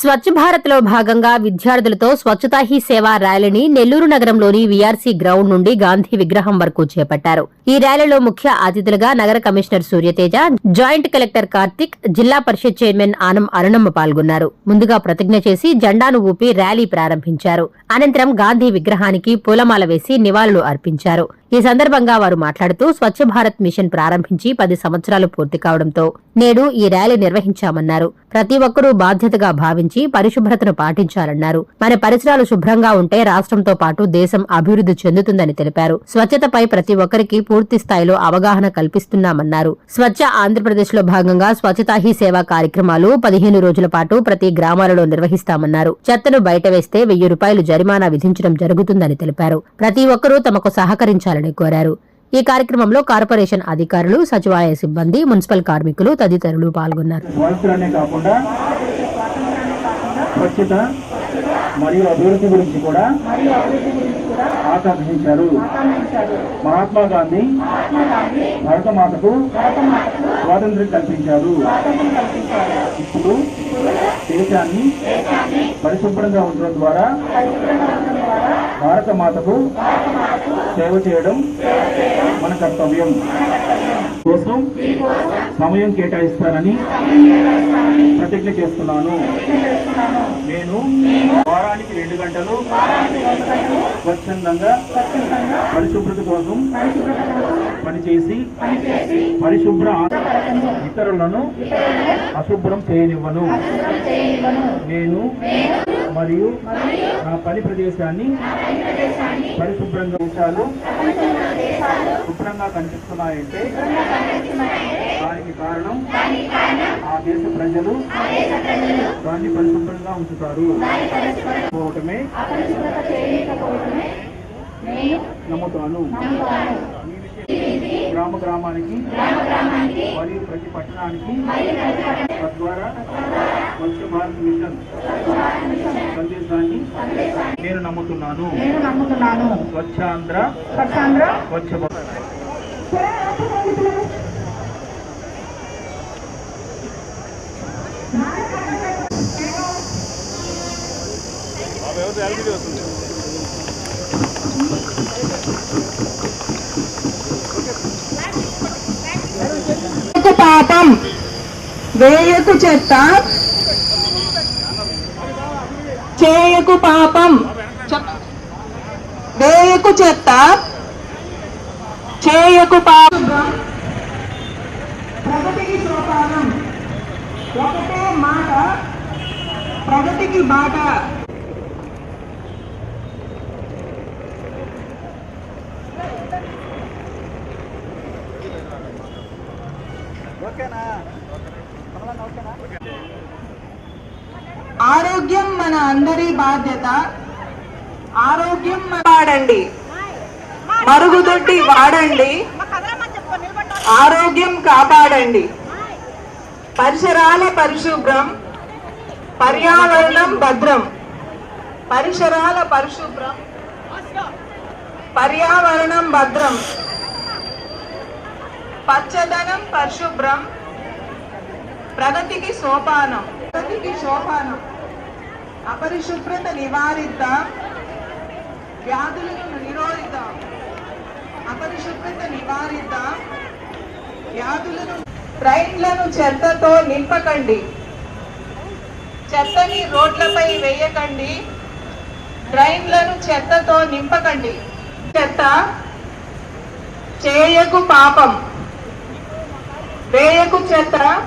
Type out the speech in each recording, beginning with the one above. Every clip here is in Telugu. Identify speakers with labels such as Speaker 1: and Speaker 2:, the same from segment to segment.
Speaker 1: స్వచ్ఛ భారత్లో భాగంగా విద్యార్థులతో స్వచ్ఛతా హీ సేవా ర్యాలీని నెల్లూరు నగరంలోని వీఆర్సీ గ్రౌండ్ నుండి గాంధీ విగ్రహం వరకు చేపట్టారు. ఈ ర్యాలీలో ముఖ్య అతిథులుగా నగర commissioner Suryateja joint collector Karthik Zilla Parishad chairman Anam Arunamma పాల్గొన్నారు. ముందుగా ప్రతిజ్ఞ చేసి జెండాను ఊపి ర్యాలీ ప్రారంభించారు. అనంతరం గాంధీ విగ్రహానికి పూలమాల వేసి నివాళులు అర్పించారు. ఈ సందర్భంగా వారు మాట్లాడుతూ స్వచ్ఛ భారత్ మిషన్ ప్రారంభించి పది సంవత్సరాలు పూర్తి కావడంతో నేడు ఈ ర్యాలీ నిర్వహించామన్నారు. ప్రతి ఒక్కరూ బాధ్యతగా భావించారు పాటించి పరిశుభ్రతను పాటించాలన్నారు. మన పరిసరాలు శుభ్రంగా ఉంటే రాష్ట్రంతో పాటు దేశం అభివృద్ధి చెందుతుందని తెలిపారు. స్వచ్ఛతపై ప్రతి ఒక్కరికి పూర్తి స్థాయిలో అవగాహన కల్పిస్తున్నామన్నారు. స్వచ్ఛ ఆంధ్రప్రదేశ్లో భాగంగా స్వచ్ఛతా హీ సేవా కార్యక్రమాలు పదిహేను రోజుల పాటు ప్రతి గ్రామాలలో నిర్వహిస్తామన్నారు. చెత్తను బయట వేస్తే వెయ్యి రూపాయలు జరిమానా విధించడం జరుగుతుందని తెలిపారు. ప్రతి ఒక్కరూ తమకు సహకరించాలని కోరారు. ఈ కార్యక్రమంలో కార్పొరేషన్ అధికారులు సచివాలయ సిబ్బంది మున్సిపల్ కార్మికులు తదితరులు పాల్గొన్నారు.
Speaker 2: కాకుండా స్వచ్ఛత మరియు అభివృద్ధి గురించి కూడా ఆకాంక్షించారు. మహాత్మా గాంధీ భారత మాతకు స్వాతంత్ర్యం కల్పించారు. ఇప్పుడు దేశాన్ని పరిశుభ్రంగా ఉంచడం ద్వారా భారత మాతకు సేవ చేయడం మన కర్తవ్యం. కోసం సమయం కేటాయిస్తానని ప్రతిజ్ఞ చేస్తున్నాను. నేను వారానికి రెండు గంటలు స్వచ్ఛందంగా పరిశుభ్రత కోసం పనిచేసి పరిశుభ్ర ఇతరులను అశుభ్రం చేయనివ్వను. నేను మరియు నా పని ప్రదేశాన్ని పరిశుభ్రంగా దేశాలు శుభ్రంగా కనిపిస్తున్నాయంటే దానికి కారణం ఆ దేశ ప్రజలు దాన్ని పరిశుభ్రంగా ఉంచుతారు. పోవటమే నమ్ముతాను. గ్రామ గ్రామానికి మరియు ప్రతి పట్టణానికి తద్వారా స్వచ్ఛ భారత్ మిషన్ సందేశాన్ని నేను నమ్ముతున్నాను.
Speaker 3: నేను నమ్ముతున్నాను.
Speaker 2: స్వచ్ఛాంధ్ర
Speaker 3: స్వచ్ఛాంధ్ర
Speaker 2: స్వచ్ఛ
Speaker 3: పాపం వేయకు చెత్త చేయకు పాపం. వేయకు చెత్త. చేయకు పాపం. ప్రగతికి సోపానం. ఒకటే మాట. ప్రగతికి బాట. ఆరోగ్యం మన అందరి బాధ్యత ఆరోగ్యం వాడండి. మరుగుదొడ్డి వాడండి. ఆరోగ్యం కాపాడండి. పరిసరాల పరిశుభ్రం పర్యావరణం భద్రం. పరిసరాల పరిశుభ్రం పర్యావరణం భద్రం. పచ్చదనం పరిశుభ్రం. ప్రగతికి సోపానం. ప్రగతికి సోపానం. అపరిశుభ్రత నివారిద్దాం. వ్యాధులను నిరోధిద్దాం. అపరిశుభ్రత నివారిద్దాం. వ్యాధులను ట్రైన్లను చెత్తతో నింపకండి. చెత్తని రోడ్లపై వేయకండి. ట్రైన్లను చెత్తతో నింపకండి. చెత్త చేయకు పాపం. వేయకు చెత్త.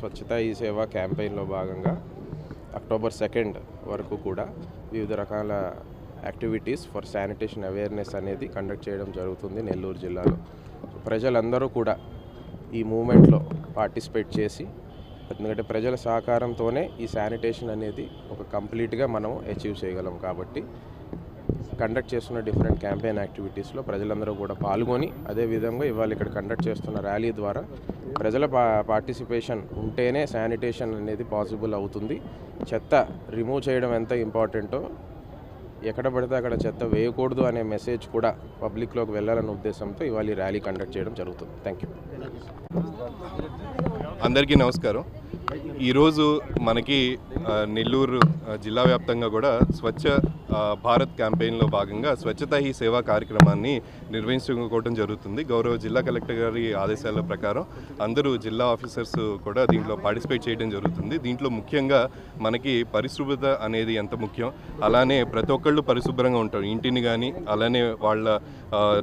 Speaker 4: స్వచ్ఛత ఈ సేవ క్యాంపెయిన్లో భాగంగా అక్టోబర్ సెకండ్ వరకు కూడా వివిధ రకాల యాక్టివిటీస్ ఫర్ శానిటేషన్ అవేర్నెస్ అనేది కండక్ట్ చేయడం జరుగుతుంది నెల్లూరు జిల్లాలో. ప్రజలందరూ కూడా ఈ మూమెంట్లో పార్టిసిపేట్ చేసి ఎందుకంటే ప్రజల సహకారంతోనే ఈ శానిటేషన్ అనేది ఒక కంప్లీట్గా మనం అచీవ్ చేయగలం కాబట్టి కండక్ట్ చేస్తున్న డిఫరెంట్ క్యాంపెయిన్ యాక్టివిటీస్లో ప్రజలందరూ కూడా పాల్గొని అదేవిధంగా ఇవాళ ఇక్కడ కండక్ట్ చేస్తున్న ర్యాలీ ద్వారా ప్రజల పా పార్టిసిపేషన్ ఉంటేనే శానిటేషన్ అనేది పాసిబుల్ అవుతుంది. చెత్త రిమూవ్ చేయడం ఎంత ఇంపార్టెంటో ఎక్కడ పడితే అక్కడ చెత్త వేయకూడదు అనే మెసేజ్ కూడా పబ్లిక్లోకి వెళ్ళాలనే ఉద్దేశంతో ఇవాళ ఈ ర్యాలీ కండక్ట్ చేయడం జరుగుతుంది. థ్యాంక్ యూ
Speaker 5: అందరికీ నమస్కారం. ఈరోజు మనకి నెల్లూరు జిల్లా వ్యాప్తంగా కూడా స్వచ్ఛ భారత్ క్యాంపెయిన్లో భాగంగా స్వచ్ఛత ఈ సేవా కార్యక్రమాన్ని నిర్వహించుకోవడం జరుగుతుంది. గౌరవ జిల్లా కలెక్టర్ గారి ఆదేశాల ప్రకారం అందరూ జిల్లా ఆఫీసర్స్ కూడా దీంట్లో పార్టిసిపేట్ చేయడం జరుగుతుంది. దీంట్లో ముఖ్యంగా మనకి పరిశుభ్రత అనేది ఎంత ముఖ్యం అలానే ప్రతి ఒక్కళ్ళు పరిశుభ్రంగా ఉంటారు. ఇంటిని కానీ అలానే వాళ్ళ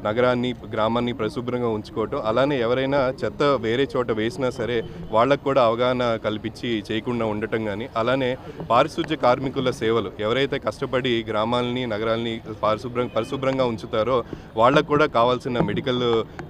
Speaker 5: నగరాన్ని గ్రామాన్ని పరిశుభ్రంగా ఉంచుకోవటం అలానే ఎవరైనా చెత్త వేరే చోట వేసినా సరే వాళ్ళకు కూడా అవగాహన కల్పించి చేయకుండా ఉండటం కానీ అలానే పారిశుధ్య కార్మికుల సేవలు ఎవరైతే కష్టపడి గ్రామాలని నగరాలని పరిశుభ్రం పరిశుభ్రంగా ఉంచుతారో వాళ్ళకు కూడా కావాల్సిన మెడికల్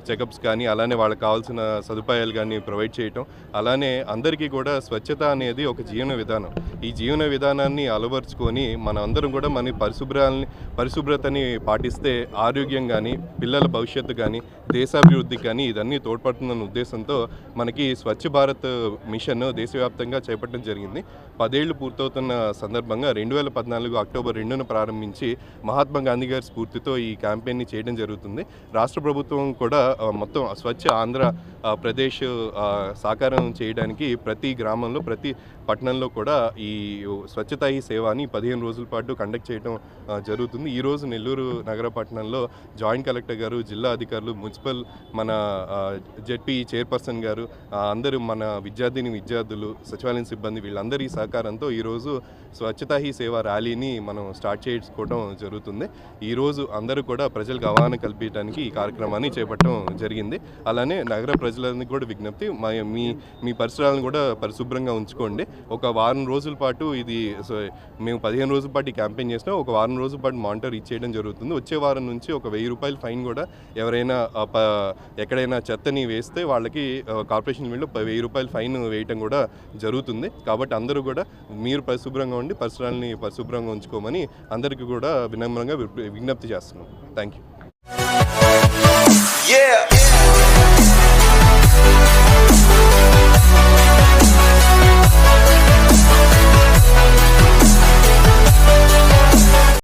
Speaker 5: చెకప్స్ కానీ అలానే వాళ్ళకి కావాల్సిన సదుపాయాలు కానీ ప్రొవైడ్ చేయటం. అలానే అందరికీ కూడా స్వచ్ఛత అనేది ఒక జీవన విధానం. ఈ జీవన విధానాన్ని అలవరుచుకొని మన అందరం కూడా మన పరిశుభ్రాలని పరిశుభ్రతని పాటిస్తే ఆరోగ్యం కానీ పిల్లల భవిష్యత్తు కానీ దేశాభివృద్ధికి కానీ ఇదన్నీ తోడ్పడుతుందన్న ఉద్దేశంతో మనకి స్వచ్ఛ భారత్ మిషన్ దేశవ్యాప్తంగా చేపట్టడం జరిగింది. పదేళ్ళు పూర్తవుతున్న సందర్భంగా రెండు వేల పద్నాలుగు అక్టోబర్ రెండున ప్రారంభించి మహాత్మా గాంధీ గారి స్ఫూర్తితో ఈ క్యాంపెయిన్ని చేయడం జరుగుతుంది. రాష్ట్ర ప్రభుత్వం కూడా మొత్తం స్వచ్ఛ ఆంధ్ర ఆ, ప్రదేశ్ ఆ, సాకారం చేయడానికి ప్రతి గ్రామంలో ప్రతి పట్టణంలో కూడా ఈ స్వచ్ఛత ఈ సేవని పదిహేను రోజుల పాటు కండక్ట్ చేయడం జరుగుతుంది. ఈరోజు నెల్లూరు నగర పట్టణంలో జాయింట్ కలెక్టర్ గారు జిల్లా అధికారులు మున్సిపల్ మన జెడ్పీ చైర్పర్సన్ గారు అందరూ మన విద్యార్థిని విద్యార్థులు సచివాలయం సిబ్బంది వీళ్ళందరి సహకారంతో ఈరోజు స్వచ్ఛత హీ సేవ ర్యాలీని మనం స్టార్ట్ చేసుకోవడం జరుగుతుంది. ఈరోజు అందరూ కూడా ప్రజలకు అవగాహన కల్పించడానికి ఈ కార్యక్రమాన్ని చేపట్టడం జరిగింది. అలానే నగర ప్రజలందరికీ కూడా విజ్ఞప్తి మీ మీ పరిసరాలను కూడా పరిశుభ్రంగా ఉంచుకోండి. ఒక వారం రోజుల పాటు ఇది సో మేము పదిహేను రోజుల పాటు ఈ క్యాంపెయిన్ చేసినా ఒక వారం రోజుల పాటు మానిటర్ ఇచ్చేయడం జరుగుతుంది. వచ్చే వారం నుంచి ఒక వెయ్యి రూపాయల ఫైన్ కూడా ఎవరైనా ప- ఎక్కడైనా చెత్తని వేస్తే వాళ్ళకి కార్పొరేషన్ వీళ్ళు వెయ్యి రూపాయల ఫైన్ వేయటం కూడా జరుగుతుంది. కాబట్టి అందరూ కూడా మీరు పరిశుభ్రంగా ఉండి పరిసరాలని పరిశుభ్రంగా ఉంచుకోమని అందరికీ కూడా వినమ్రంగా విజ్ఞప్తి చేస్తున్నాం. Thank you
Speaker 6: Yeah.